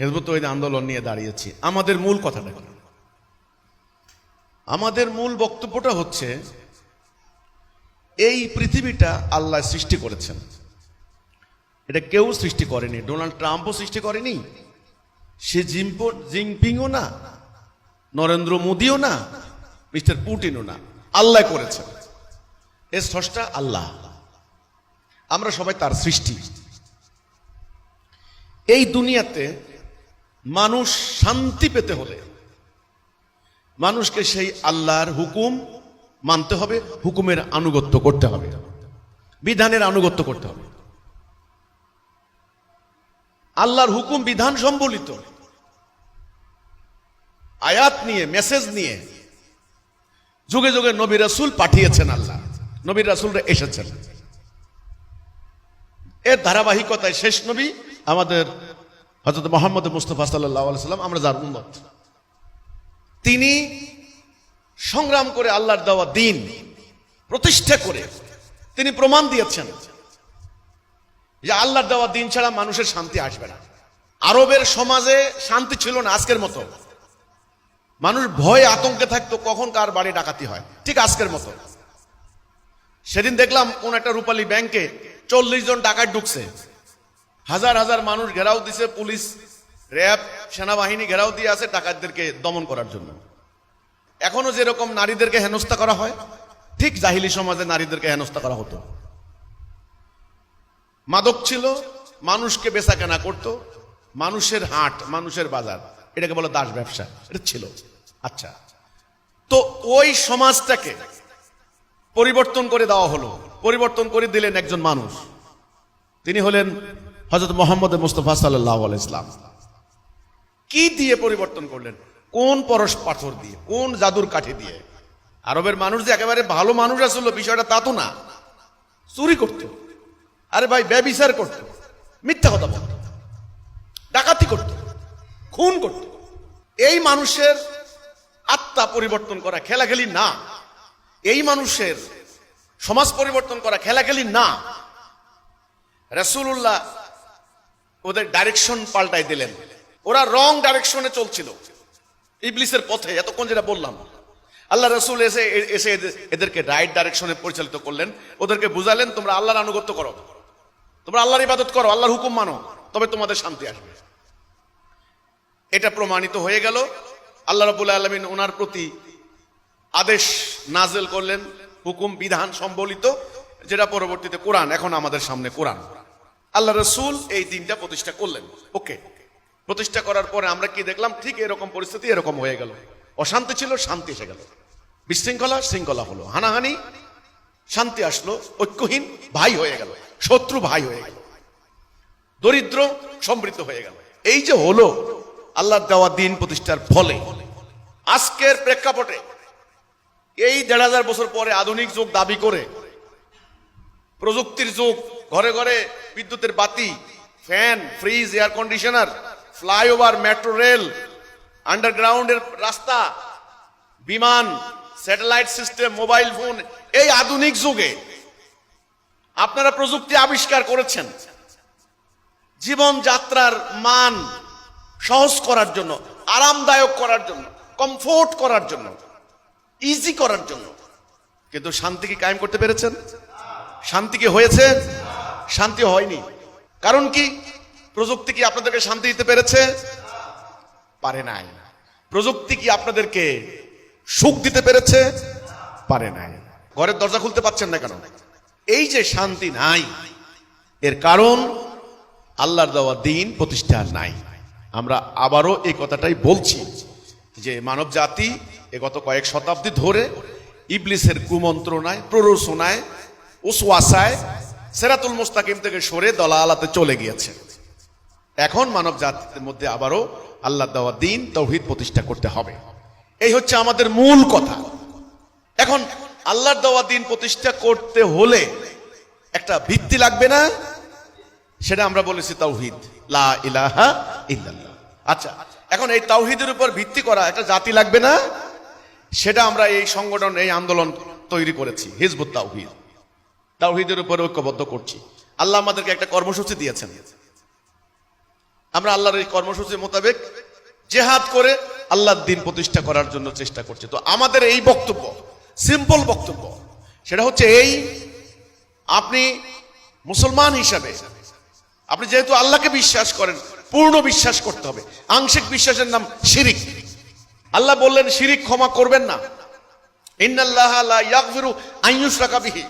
হেজবত আন্দোলন নিয়ে দাঁড়িয়েছি। আমাদের মূল কথাটা কি আমাদের মূল বক্তব্যটা হচ্ছে, এই পৃথিবীটা আল্লাহ সৃষ্টি করেছেন। এটা কেউ সৃষ্টি করেনি। ডোনাল্ড ট্রাম্পও সৃষ্টি করেনি। সে জিম্পো, জিনপিংও না, নরেন্দ্র মোদীও না, মিস্টার পুটিনও না। আল্লাহ করেছেন। এর স্রষ্টা আল্লাহ। আমরা সবাই তার সৃষ্টি। এই দুনিয়াতে মানুষ শান্তি পেতে হলে মানুষকে সেই আল্লাহর হুকুম মানতে হবে, হুকুমের আনুগত্য করতে হবে, বিধানের আনুগত্য করতে হবে। আল্লাহর হুকুম, বিধান সম্বলিত। আয়াত নিয়ে, মেসেজ নিয়ে যুগে যুগে নবী রাসূল পাঠিয়েছেন আল্লাহ। নবী রাসূলরা এসেছেন। এর ধারাবাহিকতায় শেষ নবী আমাদের হজরত মোহাম্মদ মুস্তফা সাল্লাম, আমরা যার উম্মত। তিনি সংগ্রাম করে আল্লাহর দেওয়া দিন প্রতিষ্ঠা করে তিনি প্রমাণ দিয়েছেন যে আল্লাহর দেওয়া দিন ছাড়া মানুষের শান্তি আসবে না। আরবের সমাজে শান্তি ছিল না আজকের মতো। মানুষ ভয় আতঙ্কে থাকতো কখন কার বাড়ি ডাকাতি হয়, ঠিক আজকের মতো। সেদিন দেখলাম কোন একটা রূপালী ব্যাংকে চল্লিশ জন ডাকাত ঢুকছে। হাজার হাজার মানুষ ঘেরাও দিছে, পুলিশ, র্যাব, সেনাবাহিনী ঘেরাও দিয়ে আছে ডাকাতদেরকে দমন করার জন্য। এখনও যেরকম নারীদেরকে হেনস্থা করা হয়, ঠিক জাহিলি সমাজে নারীদেরকে হেনস্থা করা হতো। মাদক ছিল, মানুষকে বেচা কেনা করতো, মানুষের হাট, মানুষের বাজার, এটাকে বলে দাস ব্যবসা, এটা ছিল। আচ্ছা তো ওই সমাজটাকে পরিবর্তন করে দেওয়া হলো, পরিবর্তন করে দিলেন একজন মানুষ, তিনি হলেন হজরত মোহাম্মদ মুস্তফা সাল্লাহ ইসলাম কি দিয়ে পরিবর্তন করলেন? কোন পরশ পাথর দিয়ে? কোন জাদুর কাঠি দিয়ে? আরবের মানুষ যে একেবারে ভালো মানুষ আসলো, বিষয়টা তা তো না। চুরি করত। আরে ভাই, ব্যবিচার করত। মিথ্যা কথা বলত। ডাকাতি করত। খুন করত। এই মানুষের আত্মা পরিবর্তন করা খেলাখেলি না। এই মানুষের সমাজ পরিবর্তন করা খেলাখেলি না। রাসূলুল্লাহ ওদের ডাইরেকশন পাল্টাই দিলেন। ওরা রং ডাইরেকশনে চলছিল। ইবলিসের পথে, এতক্ষণ যেটা বললাম। আল্লাহ রসুল এসে এসে এদেরকে রাইট ডাইরেকশনে পরিচালিত করলেন। ওদেরকে বুঝালেন, তোমরা আল্লাহর আনুগত্য করো। তোমরা আল্লাহর ইবাদত করো, আল্লাহর হুকুম মানো, তবে তোমাদের শান্তি আসবে। এটা প্রমাণিত হয়ে গেল। আল্লাহ রাবুল আলমিন ওনার প্রতি আদেশ নাজেল করলেন। হুকুম, বিধান সম্বলিত, যেটা পরবর্তীতে কোরআন, এখন আমাদের সামনে কোরআন। আল্লাহ রসুল এই দিনটা প্রতিষ্ঠা করলেন। ওকে। প্রতিষ্ঠা করার পরে আমরা কি দেখলাম? ঠিক এরকম পরিস্থিতি এরকম হয়ে গেল। অশান্তি ছিল শান্তি এসে গেল। বিশৃঙ্খলা শৃঙ্খলা হলো। হানাহানি শান্তি আসলো ঐক্যহীন ভাই হয়ে গেল শত্রু ভাই হয়ে গেল। দরিদ্র সমৃদ্ধ হয়ে গেল। এই যে হলো আল্লাহর দেওয়া দিন প্রতিষ্ঠার ফলে। আজকের প্রেক্ষাপটে এই দেড় হাজার বছর পরে আধুনিক যুগ দাবি করে প্রযুক্তির যুগ ঘরে ঘরে বিদ্যুতের বাতি, fan, fridge, air conditioner, flyover, metro rail, আন্ডারগ্রাউন্ডের রাস্তা, বিমান, স্যাটেলাইট সিস্টেম, মোবাইল ফোন, এই আধুনিক যুগে আপনারা প্রযুক্তি আবিষ্কার করেছেন। জীবন যাত্রার মান সহজ করার জন্য, আরামদায়ক করার জন্য, কমফোর্ট করার জন্য ইজি করার জন্য। কিন্তু শান্তি কি কায়েম করতে পেরেছেন? শান্তি কি হয়েছে? শান্তি হয়নি। কারণ কি? প্রযুক্তি কি আপনাদেরকে শান্তি দিতে পেরেছে? পারে নাই। প্রযুক্তি কি আপনাদেরকে সুখ দিতে পেরেছে? পারে নাই। ঘরের দরজা খুলতে পাচ্ছেন না কেন? এই যে শান্তি নাই, এর কারণ আল্লাহর দেওয়া দিন প্রতিষ্ঠা নাই। আমরা আবারও এই কথাটাই বলছি যে মানব জাতি এ গত কয়েক শতাব্দী ধরে ইবলিসের কুমন্ত্রণায়, প্ররোচনায়, উসওয়াসায় সেরাতুল মুস্তাকিম থেকে সরে দলালাতে চলে গিয়েছে। এখন মানব জাতির মধ্যে আবারও আল্লাহ দেওয়া দিন, তৌহিদ প্রতিষ্ঠা করতে হবে। এই হচ্ছে আমাদের মূল কথা। এখন আল্লাহর দেওয়া দিন প্রতিষ্ঠা করতে হলে একটা ভিত্তি লাগবে না, সেটা আমরা বলেছি তাওহিদ লা ইলাহা ইল্লাল্লাহ। আচ্ছা এখন এই তাওহিদের উপর ভিত্তি করা একটা জাতি লাগবে না, সেটা আমরা এই সংগঠন, এই আন্দোলন তৈরি করেছি, হিজবুত তাওহিদ তাওহিদের উপর ঐক্যবদ্ধ করছি। আল্লাহ আমাদেরকে একটা কর্মসূচি দিয়েছেন। আমরা আল্লাহর এই কর্মসূচি মোতাবেক জেহাদ করে আল্লাহর দিন প্রতিষ্ঠা করার জন্য চেষ্টা করছি। তো আমাদের এই বক্তব্য, সিম্পল বক্তব্য, সেটা হচ্ছে এই, আপনি মুসলমান হিসাবে, আপনি যেহেতু আল্লাহকে বিশ্বাস করেন, পূর্ণ বিশ্বাস করতে হবে। আংশিক বিশ্বাসের নাম শিরিক। আল্লাহ বললেন, শিরিক ক্ষমা করবেন না। ইন্নাল্লাহ লা ইয়াগফিরু আন ইউশরাকা বিহি।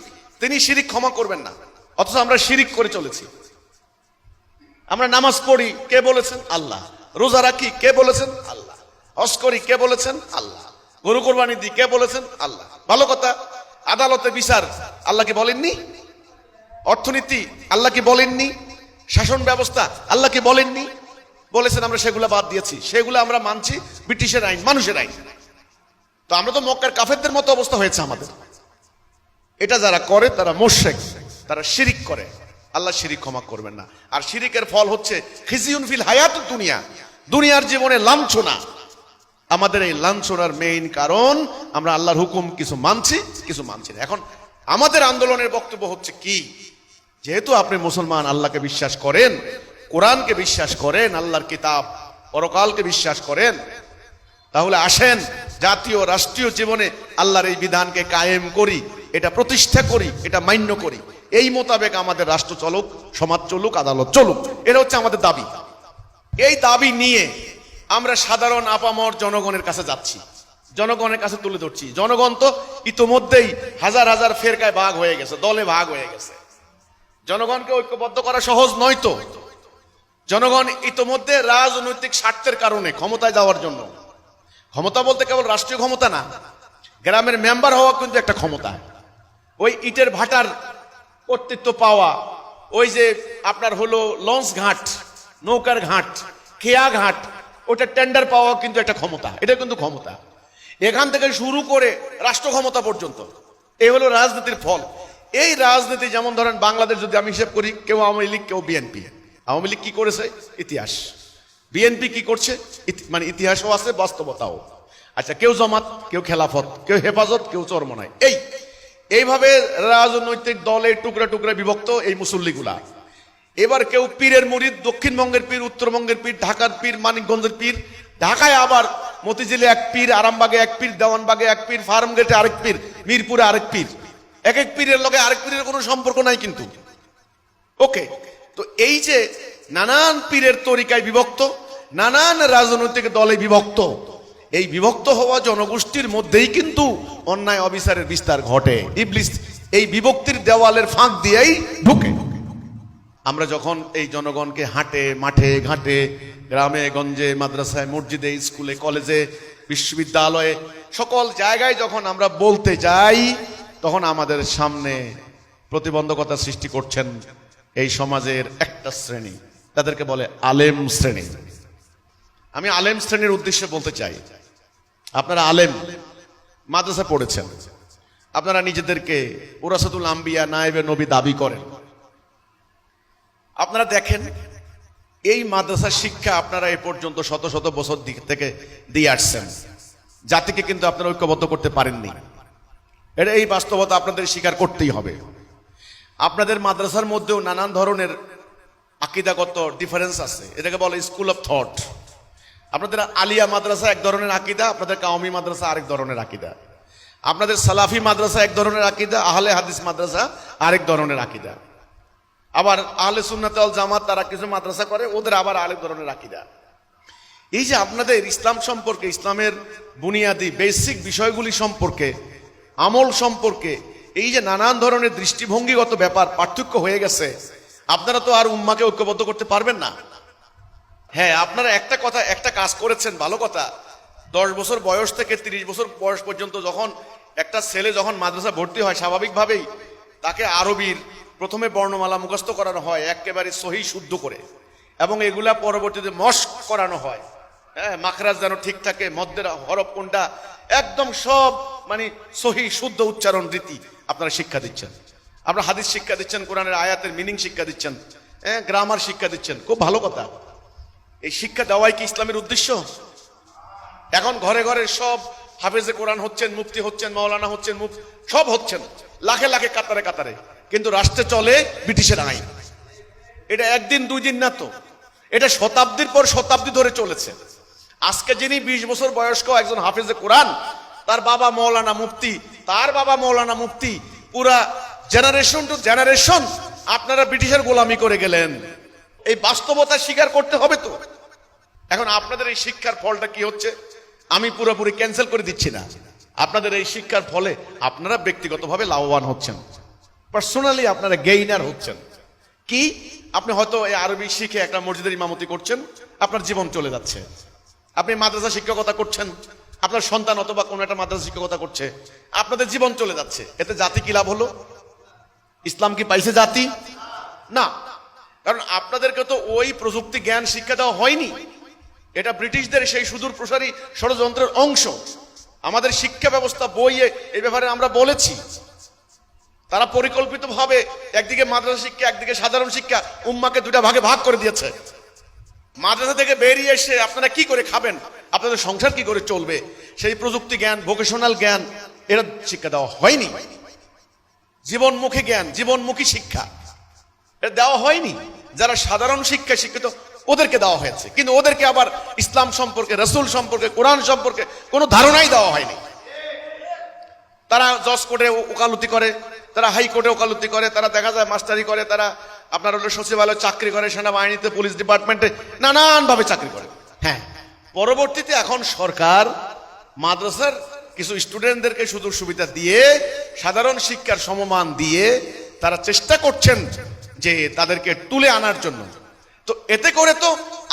তিনি শিরিক ক্ষমা করবেন না। অথচ আমরা শিরিক করে চলেছি। আমরা নামাজ পড়ি, কে বলেছেন? আল্লাহ। রোজা রাখি, কে বলেছেন? আল্লাহ। হজ করি, কে বলেছেন? আল্লাহ। গরু কোরবানি দি কে বলেছেন? আল্লাহ। ভালো কথা, আদালতে বিচার, আল্লাহ কি বলেননি? অর্থনীতি, আল্লাহ কি বলেননি? শাসন ব্যবস্থা, আল্লাহ কি বলেননি? বলেছেন আমরা সেগুলো বাদ দিয়েছি। সেগুলো আমরা মানছি ব্রিটিশের আইন, মানুষের আইন। তো আমরা তো মক্কার কাফেরদের মতো অবস্থা হয়েছে আমাদের। এটা যারা করে, তারা মোশেক তারা শিরিক করে। আল্লাহ শিরিক ক্ষমা করবেন না। আর শিরিকের ফল হচ্ছে খিজিউন ফিল হায়াত দুনিয়া। দুনিয়ার জীবনে লাঞ্ছনা। আমাদের এই লাঞ্ছনার মেইন কারণ আমরা আল্লাহর হুকুম কিছু মানছি কিছু মানছি না। এখন আমাদের আন্দোলনের বক্তব্য হচ্ছে কি? যেহেতু আপনি মুসলমান, আল্লাহকে বিশ্বাস করেন, কোরআনকে বিশ্বাস করেন, আল্লাহর কিতাব, পরকালকে বিশ্বাস করেন, তাহলে আসেন জাতীয়, রাষ্ট্রীয় জীবনে আল্লাহর এই বিধানকে কায়েম করি। এটা প্রতিষ্ঠা করি, এটা মান্য করি। এই মোতাবেক আমাদের রাষ্ট্র চলুক, সমাজ চলুক, আদালত চলুক। এটা হচ্ছে আমাদের দাবি। এই দাবি নিয়ে আমরা সাধারণ আপামর জনগণের কাছে যাচ্ছি। জনগণের কাছে তুলে ধরছি। জনগণ তো ইতোমধ্যেই হাজার হাজার ফেরকায় ভাগ হয়ে গেছে, দলে ভাগ হয়ে গেছে। জনগণকে ঐক্যবদ্ধ করা সহজ নয় তো। জনগণ ইতোমধ্যে রাজনৈতিক স্বার্থের কারণে ক্ষমতায় যাওয়ার জন্য। ক্ষমতা বলতে কেবল রাষ্ট্রীয় ক্ষমতা না, গ্রামের মেম্বার হওয়া কিন্তু একটা ক্ষমতা। ওই ইটের ভাটার কর্তৃত্ব পাওয়া, ওই যে আপনার হলো লঞ্চ ঘাট, নৌকার ঘাট, খেয়া ঘাট, ওটা টেন্ডার পাওয়া কিন্তু একটা ক্ষমতা। এটা কিন্তু ক্ষমতা। এখান থেকে শুরু করে রাষ্ট্র ক্ষমতা পর্যন্ত। এই হলো রাজনীতির ফল। এই রাজনীতি যেমন ধরেন বাংলাদেশ যদি আমি হিসেব করি, কেউ আওয়ামী লীগ, কেউ বিএনপি। আওয়ামী লীগ কি করেছে? ইতিহাস। বিএনপি কি করছে? মানে ইতিহাসও আছে, বাস্তবতাও। আচ্ছা কেউ জমাত, কেউ খেলাফত, কেউ হেফাজত, কেউ চরমনায় এই এইভাবে রাজনৈতিক দলে টুকরা টুকরা বিভক্ত এই মুসল্লিগুলা। এবার কেউ পীরের মুরিদ, দক্ষিণবঙ্গের পীর, উত্তরবঙ্গের পীর, ঢাকার পীর, মানিকগঞ্জের পীর, ঢাকায় আবার মতিঝিলে এক পীর, আরামবাগে এক পীর, দেওয়ানবাগে এক পীর ফার্ম গেটে আরেক পীর, মিরপুরে আরেক পীর। এক এক পীরের লগে আরেক পীরের কোনো সম্পর্ক নাই কিন্তু। ওকে, তো এই যে নানান পীরের তরিকায় বিভক্ত, নানান রাজনৈতিক দলে বিভক্ত এই বিভক্ত হওয়া জনগোষ্ঠীর মধ্যেই কিন্তু অন্যায় অবিচারের বিস্তার ঘটে। ইবলিস এই বিভক্তির দেওয়ালের ফাঁক দিয়েই ঢুকে। আমরা যখন এই জনগণকে হাটে, মাঠে, ঘাটে, গ্রামে, গঞ্জে, মাদ্রাসায়, মসজিদে, স্কুলে, কলেজে, বিশ্ববিদ্যালয়ে, সকল জায়গায় যখন আমরা বলতে যাই, তখন আমাদের সামনে প্রতিবন্ধকতা সৃষ্টি করছেন এই সমাজের একটা শ্রেণি। তাদেরকে বলে আলেম শ্রেণি। আমি আলেম শ্রেণির উদ্দেশ্যে বলতে চাই। আপনারা আলেম মাদ্রাসা পড়েছেন। আপনারা নিজেদেরকে ওরাসাতুল আম্বিয়া, নায়েবে নবী দাবি করেন। আপনারা দেখেন, এই মাদ্রাসার শিক্ষা আপনারা এ পর্যন্ত শত শত বছর দিক থেকে দিয়ে আসছেন। জাতিকে কিন্তু আপনারা ঐক্যবদ্ধ করতে পারেননি। এটা এই বাস্তবতা আপনাদের স্বীকার করতেই হবে। আপনাদের মাদ্রাসার মধ্যেও নানান ধরনের আকিদাগত ডিফারেন্স আছে। এটাকে বলে স্কুল অফ থট আপনাদের আলিয়া মাদ্রাসা এক ধরনের আকিদা, আপনাদের কাউমি মাদ্রাসা আরেক ধরনের আকিদা। আপনাদের সালাফি মাদ্রাসা এক ধরনের আকিদা, আহলে হাদিস মাদ্রাসা আরেক ধরনের আকিদা। আবার আহলে সুন্নাত আল জামাত তারা কিছু মাদ্রাসা করে, ওদের আবার আরেক ধরনের আকিদা। এই যে আপনাদের ইসলাম সম্পর্কে, ইসলামের বুনিয়াদি বেসিক বিষয়গুলি সম্পর্কে, আমল সম্পর্কে, এই যে নানান ধরনের দৃষ্টিভঙ্গিগত ব্যাপার পার্থক্য হয়ে গেছে, আপনারা তো আর উম্মাকে ঐক্যবদ্ধ করতে পারবেন না। হ্যাঁ আপনারা একটা কথা, একটা কাজ করেছেন, ভালো কথা। দশ বছর বয়স থেকে তিরিশ বছর বয়স পর্যন্ত যখন একটা ছেলে যখন মাদ্রাসা ভর্তি হয়, স্বাভাবিকভাবেই তাকে আরবির প্রথমে বর্ণমালা মুখস্থ করানো হয়, একেবারে সহি শুদ্ধ করে। এবং এগুলা পরবর্তীতে মস্ক করানো হয়। হ্যাঁ মাখরাজ যেন ঠিক থাকে মধ্যের হরফ কোনটা, একদম সব মানে সহি, শুদ্ধ উচ্চারণ রীতি আপনারা শিক্ষা দিচ্ছেন। আপনারা হাদিস শিক্ষা দিচ্ছেন, কোরআনের আয়াতের মিনিং শিক্ষা দিচ্ছেন হ্যাঁ গ্রামার শিক্ষা দিচ্ছেন, খুব ভালো কথা। এই শিক্ষা দেওয়াই কি ইসলামের উদ্দেশ্য? এখন ঘরে ঘরে সব হাফেজে কোরআন হচ্ছেন, মুফতি হচ্ছেন, মাওলানা হচ্ছেন, মুফ সব হচ্ছেন, লাখে লাখে, কাতারে কাতারে। কিন্তু রাষ্ট্রে চলে ব্রিটিশের আইন। এটা একদিন দুই দিন না তো। এটা শতাব্দীর পর শতাব্দী ধরে চলেছে। আজকে যিনি বিশ বছর বয়স্ক একজন হাফেজে কোরআন, তার বাবা মৌলানা মুফতি, তার বাবা মৌলানা মুফতি, পুরা জেনারেশন টু জেনারেশন আপনারা ব্রিটিশের গোলামি করে গেলেন। এই বাস্তবতা স্বীকার করতে হবে তো। এখন আপনাদের এই শিক্ষার ফলটা কি হচ্ছে? আমি পুরোপুরি ক্যান্সেল করে দিচ্ছি না। আপনাদের এই শিক্ষার ফলে আপনারা ব্যক্তিগতভাবে লাভবান হচ্ছেন। পার্সোনালি আপনারা গেইনার হচ্ছেন। কি? আপনি হয়তো এই আরবি শিখে একটা মসজিদের ইমামতি করছেন, আপনার জীবন চলে যাচ্ছে। আপনি মাদ্রাসা শিক্ষকতা করছেন, আপনার সন্তান অথবা কোনো একটা মাদ্রাসা শিক্ষকতা করছে, আপনাদের জীবন চলে যাচ্ছে। এতে জাতি কি লাভ হলো? ইসলাম কি পাইছে জাতি? না। কারণ আপনাদেরকে তো ওই প্রযুক্তি জ্ঞান শিক্ষা দেওয়া হয়নি। এটা ব্রিটিশদের সেই সুদূর প্রসারী ষড়যন্ত্রের অংশ। আমাদের শিক্ষা ব্যবস্থা বইয়ে এই ব্যাপারে আমরা বলেছি। তারা পরিকল্পিতভাবে একদিকে মাদ্রাসা শিক্ষা, একদিকে সাধারণ শিক্ষা উম্মাকে দুটা ভাগে ভাগ করে দিয়েছে। মাদ্রাসা থেকে বেরিয়ে এসে আপনারা কি করে খাবেন? আপনাদের সংসার কি করে চলবে? সেই প্রযুক্তি জ্ঞান ভোকেশনাল জ্ঞান, এরা শিক্ষা দেওয়া হয়নি। জীবনমুখী জ্ঞান, জীবনমুখী শিক্ষা এটা দেওয়া হয়নি। যারা সাধারণ শিক্ষায় শিক্ষিত ওদেরকে দেওয়া হয়েছে। কিন্তু ওদেরকে আবার ইসলাম সম্পর্কে রসুল সম্পর্কে কোরআন সম্পর্কে কোনো ধারণাই দেওয়া হয়নি। তারা জজ কোর্টে ওকালতি করে তারা হাইকোর্টে ওকালতি করে তারা দেখা যায় মাস্টারি করে তারা আপনার হলো সচিবালয় চাকরি করে সেনাবাহিনীতে পুলিশ ডিপার্টমেন্টে নানানভাবে চাকরি করে। হ্যাঁ। পরবর্তীতে এখন সরকার মাদ্রাসার কিছু স্টুডেন্টদেরকে সুযোগ সুবিধা দিয়ে সাধারণ শিক্ষার সমমান দিয়ে তারা চেষ্টা করছেন যে তাদেরকে তুলে আনার জন্য। তো এতে করে তো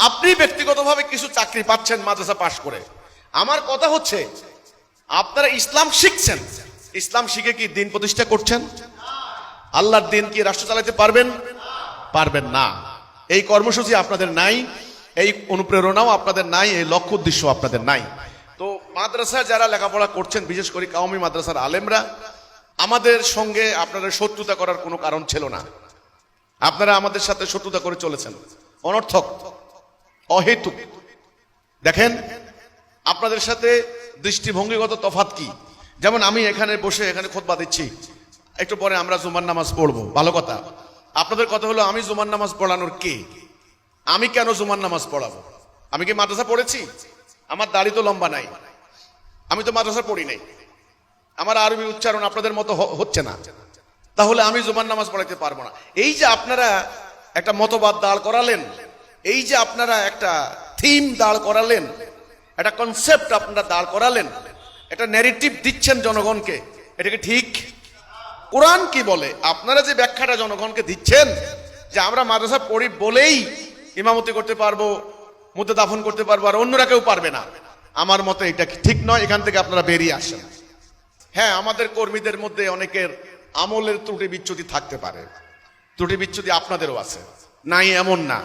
আপনি ব্যক্তিগতভাবে কিছু চাকরি পাচ্ছেন মাদ্রাসা পাশ করে। আমার কথা হচ্ছে, আপনারা ইসলাম শিখছেন। ইসলাম শিখে কি দিন প্রতিষ্ঠা করছেন? আল্লাহর দিন কি রাষ্ট্র চালাতে পারবেন? পারবেন না। এই কর্মসূচি আপনাদের নাই, এই অনুপ্রেরণাও আপনাদের নাই, এই লক্ষ্য উদ্দেশ্য আপনাদের নাই। তো মাদ্রাসায় যারা লেখাপড়া করছেন, বিশেষ করে কাউমি মাদ্রাসার আলেমরা, আমাদের সঙ্গে আপনাদের শত্রুতা করার কোনো কারণ ছিল না। আপনারা আমাদের সাথে শত্রুতা করে চলেছেন। অনর্থক, অহেতুক। দেখেন, আপনাদের সাথে দৃষ্টিভঙ্গিগত তফাত কি? যেমন আমি এখানে বসে এখানে খোদবা দিচ্ছি, একটু পরে আমরা জুমার নামাজ পড়ব, ভালো কথা। আপনাদের কথা হলো, আমি জুমার নামাজ পড়ানোর কে? আমি কেন জুমার নামাজ পড়াবো? আমি কি মাদ্রাসা পড়েছি? আমার দাড়ি তো লম্বা নাই। আমি তো মাদ্রাসা পড়ি নাই। আমার আরবি উচ্চারণ আপনাদের মতো হচ্ছে না। তাহলে আমি জুমার নামাজ পড়াইতে পারব না। এই যে আপনারা একটা মতবাদ দাঁড় করালেন। এই যে আপনারা একটা থিম দাঁড় করালেন, একটা কনসেপ্ট আপনারা দাঁড় করালেন, একটা ন্যারেটিভ দিচ্ছেন জনগণকে এটাকে ঠিক? কোরআন কি বলে? আপনারা যে ব্যাখ্যাটা জনগণকে দিচ্ছেন, যে আমরা মাদ্রাসা পড়ি বলেই ইমামতি করতে পারব মুদ্দে দাফন করতে পারব, আর অন্যরা কেউ পারবে না। আমার মতে এটা ঠিক নয়? এখান থেকে আপনারা বেরিয়ে আসেন। হ্যাঁ আমাদের কর্মীদের মধ্যে অনেকের আমলের ত্রুটি বিচ্যুতি থাকতে পারে। ত্রুটি বিচ্যুতি আপনাদেরও আছে। নাই এমন না।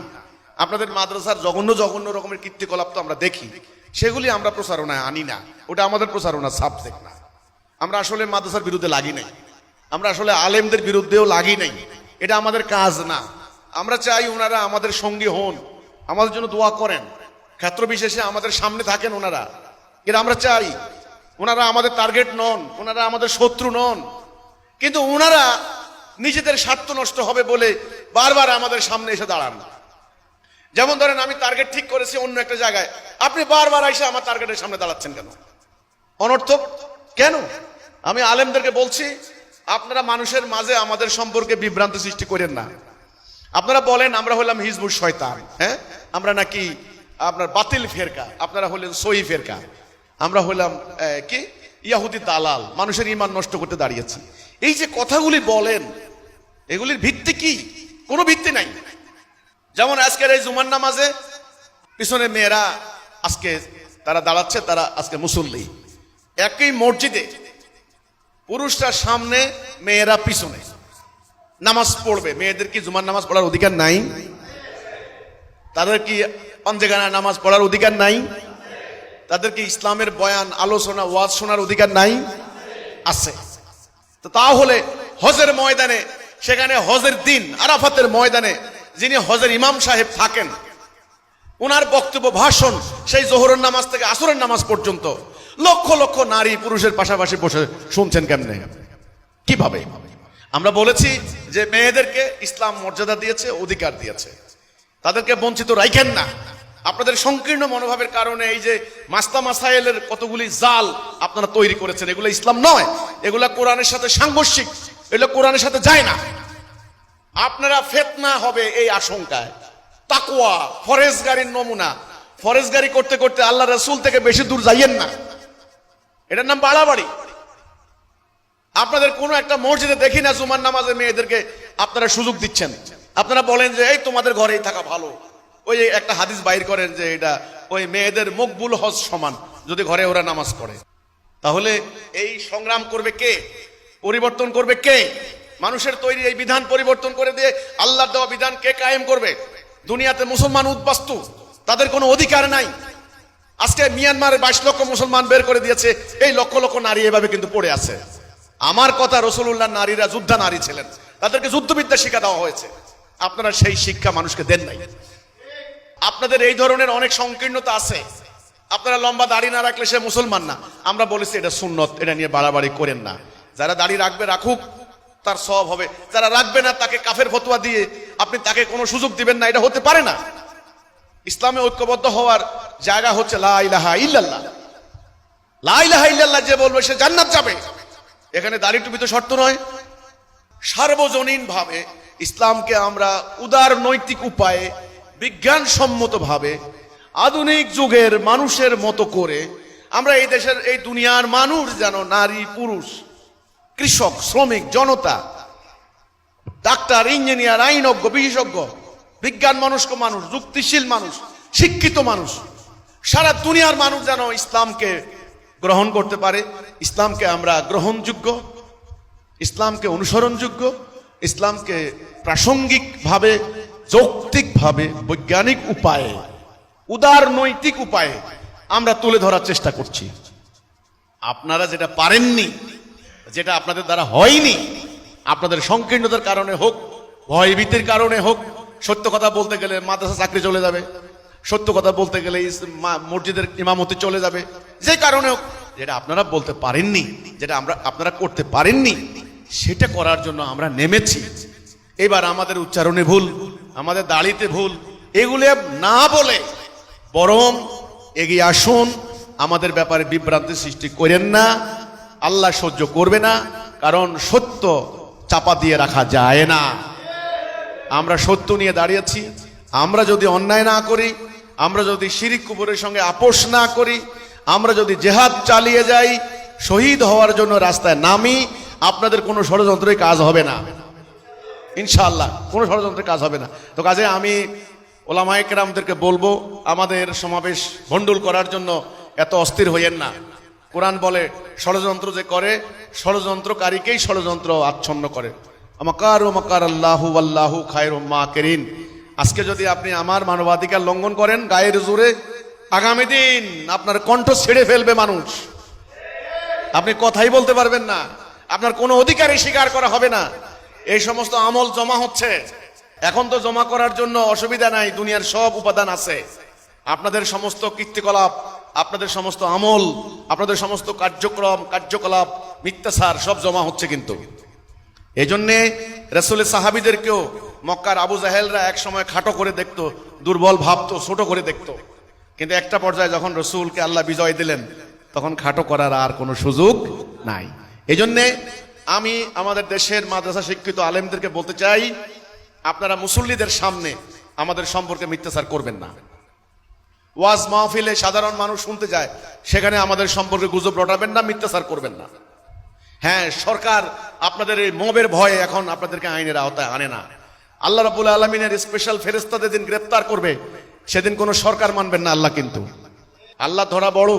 আপনাদের মাদ্রাসার জঘন্য জঘন্য রকমের কীর্তিকলাপ তো আমরা দেখি। সেগুলি আমরা প্রচারণায় আনি না। ওটা আমাদের প্রচারণা সাবজেক্ট না। আমরা আসলে মাদ্রাসার বিরুদ্ধে লাগি নাই। আমরা আসলে আলেমদের বিরুদ্ধেও লাগি নাই। এটা আমাদের কাজ না। আমরা চাই ওনারা আমাদের সঙ্গী হন। আমাদের জন্য দোয়া করেন। ক্ষেত্র বিশেষে আমাদের সামনে থাকেন ওনারা। এটা আমরা চাই ওনারা আমাদের টার্গেট নন। ওনারা আমাদের শত্রু নন। কিন্তু ওনারা নিজেদের স্বার্থ নষ্ট হবে বলে বারবার আমাদের সামনে এসে দাঁড়ান। যেমন ধরেন আমি টার্গেট ঠিক করেছি অন্য একটা জায়গায়। আপনি বারবার এসে আমার টার্গেটের সামনে দাঁড়াচ্ছেন কেন? অনর্থক? কেন? আমি আলেমদেরকে বলছি, আপনারা মানুষের মাঝে আমাদের সম্পর্কে বিভ্রান্তি সৃষ্টি করেন না। আপনারা বলেন, আমরা হলাম হিজবুর শয়তান হ্যাঁ? আমরা নাকি আপনার বাতিল ফেরকা, আপনারা হলেন সই ফেরকা। আমরা হলাম কি? ইয়াহুদি দালাল, মানুষের ইমান নষ্ট করতে দাঁড়িয়েছে। এই যে কথাগুলি বলেন, এগুলির ভিত্তি কি? কোনো ভিত্তি নাই। যেমন আজকের এই জুমার নামাজে পিছনে মেয়েরা আজকে তারা দাঁড়াচ্ছে, তারা আজকে মুসল্লি। একই মসজিদে পুরুষরা সামনে, মেয়েরা পিছনে। নামাজ পড়বে। মেয়েদের কি জুমার নামাজ পড়ার অধিকার নাই? তাদের কি পঞ্জেগানা নামাজ পড়ার অধিকার নাই? তাদের কি ইসলামের বয়ান, আলোচনা, ওয়াজ শোনার অধিকার নাই? আছে। তো তাহলে হজের ময়দানে, সেখানে হজের দিন, আরাফাতের ময়দানে যিনি হজের ইমাম সাহেব থাকেন ওনার বক্তব্য, ভাষণ সেই জোহরের নামাজ থেকে আসরের নামাজ পর্যন্ত লক্ষ লক্ষ নারী পুরুষের পাশাপাশি বসে শুনছেন কেমনে? কীভাবে? আমরা বলেছি যে মেয়েদেরকে ইসলাম মর্যাদা দিয়েছে, অধিকার দিয়েছে। তাদেরকে বঞ্চিত রাখেন না। আপনাদের সংকীর্ণ মনোভাবের কারণে এই যে মাস্তা মাসাইলের কতগুলি জাল আপনারা তৈরি করেছেন, এগুলো ইসলাম নয়, এগুলা কোরআনের সাথে সাংঘর্ষিক, এগুলো কোরআনের সাথে যায় না। আপনারা ফেতনা হবে এই আশঙ্কায়। তাকুয়া ফরেজ গাড়ির নমুনা। ফরেজ গাড়ি করতে করতে আল্লাহ রসুল থেকে বেশি দূর যাইয়েন না। এটার নাম বাড়াবাড়ি। আপনাদের কোনো একটা মসজিদে দেখি না, জুমার নামাজে মেয়েদেরকে আপনারা সুযোগ দিচ্ছেন। আপনারা বলেন যে, এই তোমাদের ঘরেই থাকা ভালো। ওই একটা হাদিস বাইর করেন যে এটা ওই মেয়েদের মকবুল হজ সমান, যদি ঘরে ওরা নামাজ পড়ে। তাহলে এই সংগ্রাম করবে কে? পরিবর্তন করবে কে? মানুষের তৈরি এই বিধান পরিবর্তন করে দিয়ে আল্লাহর দেওয়া বিধান কে কায়েম করবে? দুনিয়াতে মুসলমান উদ্বাস্তু, তাদের কোনো অধিকার নাই। আজকে মিয়ানমারে বাইশ লক্ষ মুসলমান বের করে দিয়েছে, এই লক্ষ লক্ষ নারী এভাবে কিন্তু পড়ে আছে। আমার কথা রসুল্লাহ নারীরা যোদ্ধা নারী ছিলেন, তাদেরকে যুদ্ধবিদ্যা শিক্ষা দেওয়া হয়েছে। আপনারা সেই শিক্ষা মানুষকে দেন নাই। আপনাদের এই ধরনের অনেক সংকীর্ণতা আছে। আপনারা লম্বা দাড়ি না রাখলে সে মুসলমান না। আমরা বলেছি, এটা সুন্নত, এটা নিয়ে বাড়াবাড়ি করেন না। যারা দাড়ি রাখবে, রাখুক, তার সব হবে। যারা রাখবে না, তাকে কাফের ফতোয়া দিয়ে আপনি তাকে কোনো সুযোগ দিবেন না, এটা হতে পারে না। ইসলামে ঐক্যবদ্ধ হওয়ার জায়গা হচ্ছে যে বলবে, সে জান্নাত যাবে। এখানে দাড়ি টুপি তো শর্ত নয়। সার্বজনীন ভাবে ইসলামকে আমরা উদার নৈতিক উপায়ে বিজ্ঞানসম্মত ভাবে আধুনিক যুগের মানুষের মতো করে আমরা এই দেশের এই দুনিয়ার মানুষ যেন নারী, পুরুষ, কৃষক, শ্রমিক, জনতা, ডাক্তার, ইঞ্জিনিয়ার, আইনজ্ঞ, বিশেষজ্ঞ, বিজ্ঞান মনস্ক মানুষ, যুক্তিশীল মানুষ, শিক্ষিত মানুষ, সারা দুনিয়ার মানুষ যেন ইসলামকে গ্রহণ করতে পারে। ইসলামকে আমরা গ্রহণযোগ্য, ইসলামকে অনুসরণযোগ্য, ইসলামকে প্রাসঙ্গিকভাবে যৌক্তিকভাবে, বৈজ্ঞানিক উপায়ে, উদার নৈতিক উপায়ে আমরা তুলে ধরার চেষ্টা করছি। আপনারা যেটা পারেননি, যেটা আপনাদের দ্বারা হয়নি, আপনাদের সংকীর্ণতার কারণে হোক, ভয়ভীতির কারণে হোক, সত্য কথা বলতে গেলে মাদ্রাসা চাকরি চলে যাবে, সত্য কথা বলতে গেলে মসজিদের ইমামতি চলে যাবে, যে কারণে হোক, যেটা আপনারা বলতে পারেননি, যেটা আমরা, আপনারা করতে পারেননি, সেটা করার জন্য আমরা নেমেছি। এবার আমাদের উচ্চারণে ভুল আমাদের দাড়িতে ভুল। এগুলো না বলে বরং এগিয়ে আসুন, আমাদের ব্যাপারে বিভ্রান্তি সৃষ্টি করেন না, আল্লাহ সহ্য করবে না, কারণ সত্য চাপা দিয়ে রাখা যায় না। আমরা সত্য নিয়ে দাঁড়িয়েছি, আমরা যদি অন্যায় না করি, আমরা যদি শিরিক কুবরের সঙ্গে আপোষ না করি, আমরা যদি জেহাদ চালিয়ে যাই, শহীদ হওয়ার জন্য রাস্তায় নামি, আপনাদের কোনো ষড়যন্ত্রই কাজ হবে না। ইনশাআল্লাহ, কোনো ষড়যন্ত্রের কাজ হবে না। তো কাজে আমি ওলামায়কেরামদেরকে বলব, আমাদের সমাবেশ ভণ্ডুল করার জন্য এত অস্থির হইয়েন না। কোরআন বলে, ষড়যন্ত্র যে করে, ষড়যন্ত্রকারীকেই ষড়যন্ত্র আচ্ছন্ন করে। আমাকার ও মাকার আল্লাহু আল্লাহু খায়ের মা কেরিন আজকে যদি আপনি আমার মানবাধিকার লঙ্ঘন করেন গায়ের জোরে, আগামী দিন আপনার কণ্ঠ ছেড়ে ফেলবে মানুষ। আপনি কথাই বলতে পারবেন না। আপনার কোনো অধিকারই স্বীকার করা হবে না। এই সমস্ত আমল জমা হচ্ছে। এখন তো জমা করার জন্য অসুবিধা নাই, দুনিয়ার সব উপাদান আছে। আপনাদের সমস্ত কীর্তিকলাপ, আপনাদের সমস্ত আমল, আপনাদের সমস্ত কার্যক্রম, কার্যকলাপ, মিথ্যাচার সব জমা হচ্ছে কিন্তু। এই জন্যে রসুলের সাহাবিদেরকেও মক্কার আবু জাহেলরা এক সময় খাটো করে দেখতো, দুর্বল ভাবতো, ছোট করে দেখতো। কিন্তু একটা পর্যায়ে যখন রসুলকে আল্লাহ বিজয় দিলেন, তখন খাটো করার আর কোনো সুযোগ নাই। এই জন্যে আমি আমাদের দেশের মাদ্রাসা শিক্ষিত আলেমদেরকে বলতে চাই, আপনারা মুসল্লিদের সামনে আমাদের সম্পর্কে মিথ্যাচার করবেন না। ওয়াজ মাহফিলে সাধারণ মানুষ শুনতে যায়, সেখানে আমাদের সম্পর্কে গুজব রটাবেন না, মিথ্যাচার করবেন না। হ্যাঁ সরকার আপনাদের এই মবের ভয়ে এখন আপনাদেরকে আইনের আওতায় আনে না। আল্লাহ রাবুল আলমিনের স্পেশাল ফেরেস্তাদের দিন গ্রেপ্তার করবে, সেদিন কোনো সরকার মানবেন না আল্লাহ কিন্তু। আল্লাহ ধরা বড়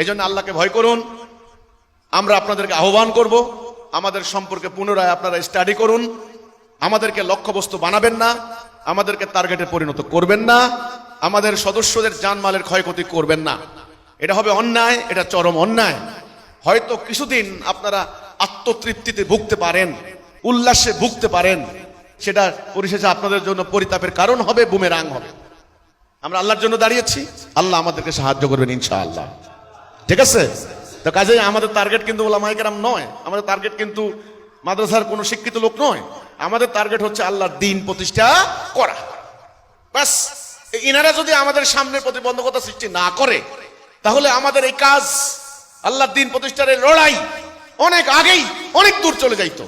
এই জন্য আল্লাহকে ভয় করুন। আমরা আপনাদেরকে আহ্বান করব আমাদের সম্পর্কে পুনরায় আপনারা স্টাডি করুন। আমাদেরকে লক্ষ্যবস্তু বানাবেন না, আমাদেরকে টার্গেটে পরিণত করবেন না, আমাদের সদস্যদের জানমালের ক্ষয়ক্ষতি করবেন না। এটা হবে অন্যায়, এটা চরম অন্যায়। হয়তো কিছুদিন আপনারা আত্মতৃপ্তিতে ভুগতে পারেন, উল্লাসে ভুগতে পারেন। সেটা পরিশেষে আপনাদের জন্য পরিতাপের কারণ হবে, বুমেরাং হবে। আমরা আল্লাহর জন্য দাঁড়িয়েছি, আল্লাহ আমাদেরকে সাহায্য করবেন ইনশাআল্লাহ। ঠিক আছে? তো কাজে আমাদের টার্গেট কিন্তু ওলামাইকেরাম নয়, আমাদের টার্গেট কিন্তু মাদ্রাসার কোনো শিক্ষিত লোক নয়, আমাদের টার্গেট হচ্ছে আল্লাহর দিন প্রতিষ্ঠা করা। ব্যাস ইনারা যদি আমাদের সামনে প্রতিবন্ধকতা সৃষ্টি না করে, তাহলে আমাদের এই কাজ আল্লাহর দিন প্রতিষ্ঠার লড়াই অনেক আগেই অনেক দূর চলে যাইতো।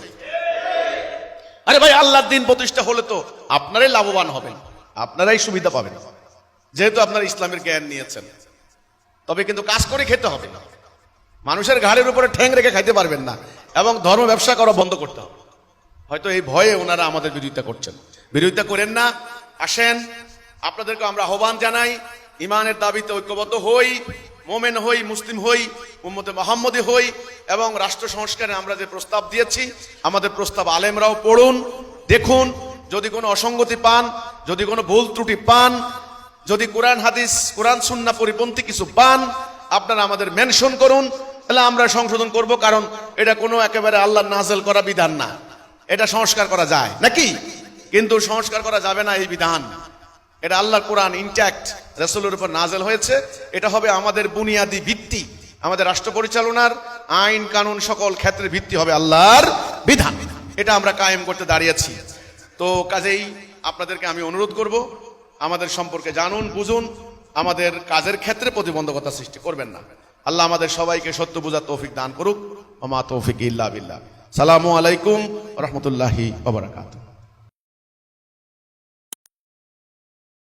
আরে ভাই, আল্লাহর দিন প্রতিষ্ঠা হলে তো আপনারাই লাভবান হবেন, আপনারাই সুবিধা পাবেন। যেহেতু আপনারা ইসলামের জ্ঞান নিয়েছেন, তবে কিন্তু কাজ করে খেতে হবে। না মানুষের ঘাড়ের উপরে ঠ্যাং রেখে খাইতে পারবেন না। এবং ধর্ম ব্যবসা করা বন্ধ করতে হবে। হয়তো এই ভয়ে ওনারা আমাদের বিরোধিতা করছেন। বিরোধিতা করেন না। আসেন, আপনাদেরকে আমরা আহ্বান জানাই, ইমানের দাবিতে ঐক্যবদ্ধ হই, মোমেন হই, মুসলিম হই, উম্মতে মোহাম্মদী হই, এবং রাষ্ট্র সংস্কারে আমরা যে প্রস্তাব দিয়েছি, আমাদের প্রস্তাব আলেমরাও পড়ুন, দেখুন, যদি কোনো অসঙ্গতি পান, যদি কোনো ভুল ত্রুটি পান, যদি কোরআন হাদিস, কোরআন সুন্না পরিপন্থী কিছু পান, আপনারা আমাদের মেনশন করুন তাহলে আমরা সংশোধন করব, কারণ এটা কোনো একেবারে আল্লাহ নাজেল করা বিধান না। এটা সংস্কার করা যায়, নাকি? কিন্তু সংস্কার করা যাবে না এই বিধান। এটা আল্লাহর কোরআন ইনট্যাক্ট রসুলের উপর নাজেল হয়েছে। এটা হবে আমাদের বুনিয়াদি ভিত্তি, আমাদের রাষ্ট্র পরিচালনার আইন কানুন সকল ক্ষেত্রে ভিত্তি হবে আল্লাহর বিধান। এটা আমরা কায়েম করতে দাঁড়িয়েছি। তো কাজেই আপনাদেরকে আমি অনুরোধ করব, আমাদের সম্পর্কে জানুন, বুঝুন, আমাদের কাজের ক্ষেত্রে প্রতিবন্ধকতা সৃষ্টি করবেন না। আল্লাহ আমাদের সবাইকে সত্য বোঝা তৌফিক দান করুক। ওমা তৌফিক ইল্লা বিল্লাহ। সালামু আলাইকুম রহমতুল্লাহি ওবরাকাতুহ